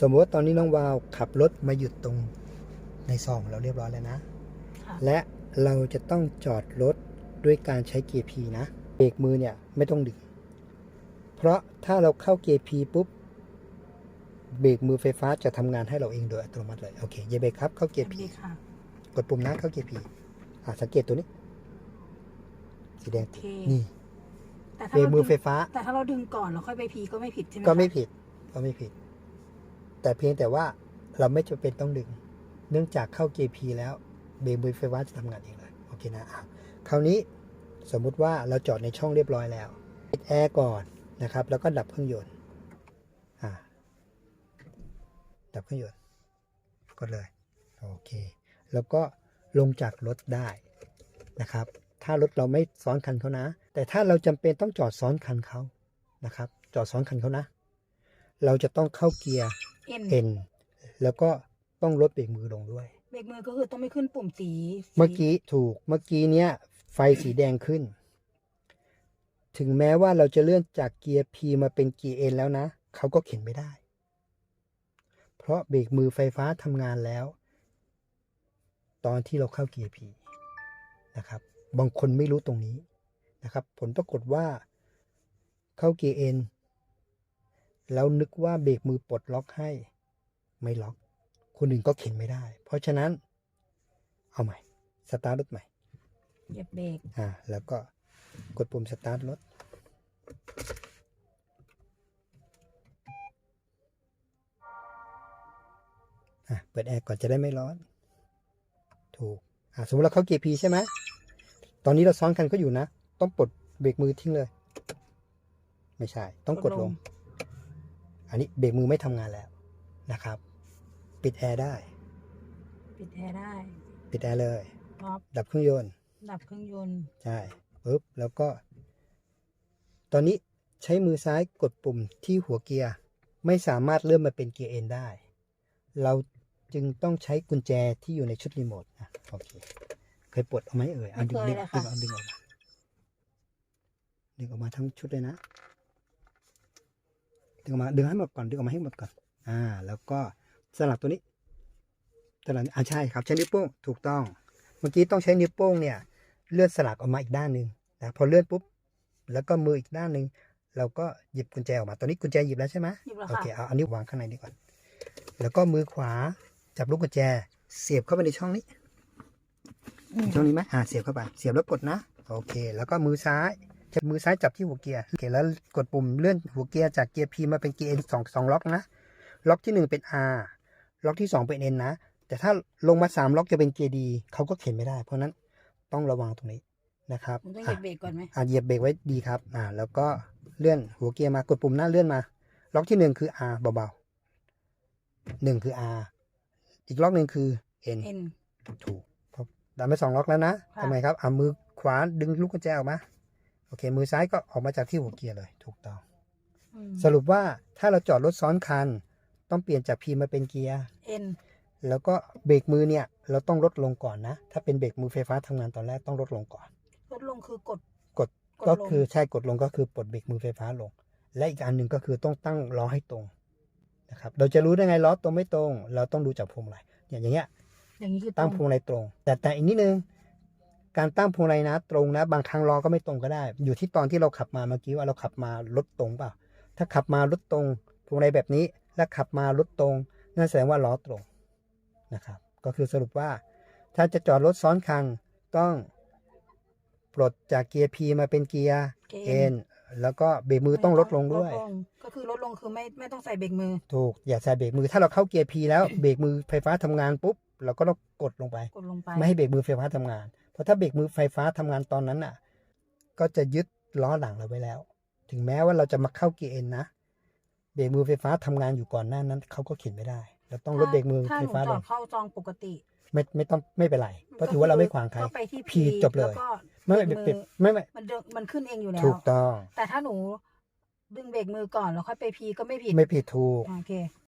สมมติว่าตอนนี้น้องวาวขับรถมาหยุดตรงในซองของเราเรียบร้อยแล้วนะ ค่ะ และเราจะต้องจอดรถด้วยการใช้เกียร์ P นะเบรกมือเนี่ยไม่ต้องดึง เพราะถ้าเราเข้าเกียร์ P ปุ๊บ เบรกมือไฟฟ้าจะทำงานให้เราเองโดยอัตโนมัติเลย โอเคเยายเบรกครับ เข้าเกียร์ P ดีค่ะ กดปุ่มนะเข้าเกียร์ P อะสังเกตตัวนี้ สีแดงติดโอเค นี่แต่เบถ้ารกเรามือดึงไฟฟ้าแต่ถ้าเราดึงก่อนแล้วค่อยไปพีก็ไม่ผิดใช่ไหมก็ไม่คะผิด ก็ไม่ผิด แต่เพียงแต่ว่าเราไม่จำเป็นต้องดึง เนื่องจากเข้าเกียร์ P แล้วเบรกมือไฟฟ้าจะทำงานเองเลยโอเคนะอะคราวนี้สมมุติว่าเราจอดในช่องเรียบร้อยแล้วปิดแอร์ก่อนนะครับ แล้วก็ดับเครื่องยนต์อ่าดับเครื่องยนต์กดเลยโอเคแล้วก็ลงจากรถได้นะครับ ถ้ารถเราไม่ซ้อนคันเขานะ แต่ถ้าเราจำเป็นต้องจอดซ้อนคันเขานะครับ จอดซ้อนคันเขานะ เราจะต้องเข้าเกียร์ เอ็น N แล้วก็ต้องลดเบรกมือลงด้วย เบรกมือก็คือต้องไม่ขึ้นปุ่มสีเมื่อกี้ถูกเมื่อกี้เนี้ยไฟสีแดงขึ้น ถึงแม้ว่าเราจะเลื่อนจากเกียร์ P มาเป็นเกียร์ N แล้วนะ เขาก็เข็นไม่ได้ เพราะเบรกมือไฟฟ้าทำงานแล้ว ตอนที่เราเข้าเกียร์ P นะครับ บางคนไม่รู้ตรงนี้นะครับ ผลปรากฏว่าเข้าเกียร์ N แล้วนึกว่าเบรกมือปลดล็อกให้ ไม่ล็อก คนอื่นก็เข็นไม่ได้ เพราะฉะนั้น เอาใหม่ สตาร์ทรถใหม่เหยียบเบรกอ่า แล้วก็กดปุ่มสตาร์ทรถอะเปิดแอร์ก่อนจะได้ไม่ร้อน ถูกอ่าสมมติเราเข้าเกียร์พีใช่ไหมตอนนี้เราซ้อนกันก็อยู่นะ ต้องปลดเบรกมือทิ้งเลย ไม่ใช่ ต้องกดลง อันนี้เบรกมือไม่ทำงานแล้วนะครับ ปิดแอร์ได้ ปิดแอร์ได้ปิดแอร์เลยพร้อมดับเครื่องยนต์ดับเครื่องยนต์ ใช่ปุ๊บแล้วก็ ตอนนี้ใช้มือซ้ายกดปุ่มที่หัวเกียร์ ไม่สามารถเลื่อนมาเป็นเกียร์เอ็นได้ เราจึงต้องใช้กุญแจที่อยู่ในชุดรีโมทอะโอเคเคยปลดเอาไหมเอ่ยเอาดึงดึงดึงเอาดึงออกมาดึงออกมาทั้งชุดเลยนะ ดึงออกมาดึงให้หมดก่อนดึงออกมาให้หมดก่อนอ่า แล้วก็สลับตัวนี้สลับอ่าใช่ครับใช้นิ้วโป้งถูกต้อง เมื่อกี้ต้องใช้นิ้วโป้งเนี่ยเลื่อนสลักออกมาอีกด้านหนึ่งนะพอเลื่อนปุ๊บแล้วก็มืออีกด้านหนึ่งเราก็หยิบกุญแจออกมาตอนนี้กุญแจหยิบแล้วใช่ไหมหยิบแล้วโอค่ะเคเอาอันนี้วางข้างในนี้ก่อนแล้วก็มือขวาจับลูกกุญแจ เสียบเข้าไปในช่องนี้อืมช่องนี้ไหมอ่าเสียบเข้าไป เสียบแล้วกดนะ โอเค แล้วก็มือซ้ายจับ มือซ้ายจับที่หัวเกียร์โอเคแล้วกดปุ่มเลื่อนหัวเกียร์จากเกียร์ P มาเป็นเกียร์ N สองสองล็อกนะ ล็อกที่หนึ่งเป็น R ล็อกที่สองเป็น N นะ แต่ถ้าลงมาสามล็อกจะเป็นเกียร์ D เขาก็เข็นไม่ได้ เพราะฉะนั้นต้องระวังตรงนี้นะครับผมต้องเหยียบเบรกก่อนไหมอะเหยียบเบรกไว้ดีครับอ่าแล้วก็เลื่อนหัวเกียร์มากดปุ่มหน้าเลื่อนมา ล็อกที่หนึ่งคือ R เบาๆหนึ่งคือ R อีกล็อกหนึ่งคือ N เอ็นถูกพอดันไปสองล็อกแล้วนะค่ะทำไมครับอ่ามือขวาดึงลูกกุญแจออกมา โอเค มือซ้ายก็ออกมาจากที่หัวเกียร์เลย ถูกต้องอืมสรุปว่าถ้าเราจอดรถซ้อนคัน ต้องเปลี่ยนจาก P มาเป็นเกียร์เอ็นแล้วก็เบรกมือเนี่ย เราต้องลดลงก่อนนะ ถ้าเป็นเบรกมือไฟฟ้าทำงานตอนแรกต้องลดลงก่อน ลดลงคือกด กดกดก็ลงคือใช่กดลงก็คือปลดเบรกมือไฟฟ้าลง และอีกอันหนึ่งก็คือต้องตั้งล้อให้ตรงนะครับ เราจะรู้ได้ไงล้อตรงไม่ตรง เราต้องดูจากพวงมาลัยเนี่ยอย่างเงี้ย อย่างนี้คือตั้งตพรวงมาลัยตรง แต่แต่อีกนิดนึง การตั้งพวงมาลัยนะ ตรงนะ บางครั้งล้อก็ไม่ตรงก็ได้ อยู่ที่ตอนที่เราขับมาเมื่อกี้ว่าเราขับมารถตรงเปล่า ถ้าขับมารถตรงพวงมาลัยแบบนี้ แล้วขับมารถตรงนั่นแสดงว่าล้อตรงนะครับ ก็คือสรุปว่า ถ้าจะจอดรถซ้อนคันต้องปลดจากเกียร์ P มาเป็นเกียร์เก N แล้วก็เบรกมือต้องลดลงด้วยลดลงก็คือลดลงคือไม่ไม่ต้องใส่เบรกมือ ถูกอย่าใส่เบรกมือ ถ้าเราเข้าเกียร์ P แล้วเบรกมือไฟฟ้าทำงานปุ๊บเราก็ต้องกดลงไปกดลงไป ไม่ให้เบรกมือไฟฟ้าทำงานเพ ราะถ้าเบรกมือไฟฟ้าทำงานตอนนั้นน่ะ ก็จะยึดล้อหลังเราไว้แล้ว ถึงแม้ว่าเราจะมาเข้าเกียร์ N นะเบรกมือไฟฟ้าทำงานอยู่ก่อนหน้านั้นเขาก็เข็นไม่ได้เราต้องลดเบรกมือถ้าไฟหนูฟ้าจลอดงเข้าจองปกติ ไม่ไม่ต้องไม่เป็นไรเพราะถือว่าเราไม่ขวางใครก็ไปที่ P จบเลยแวก็ไม่ไม่เบรกมือไม่ไม่มันเดินมันขึ้นเองอยู่แล้วถูกต้อง แต่ถ้าหนูดึงเบรกมือก่อนแล้วค่อยไปพีก็ไม่ผิดไม่ผิดถูกโอเค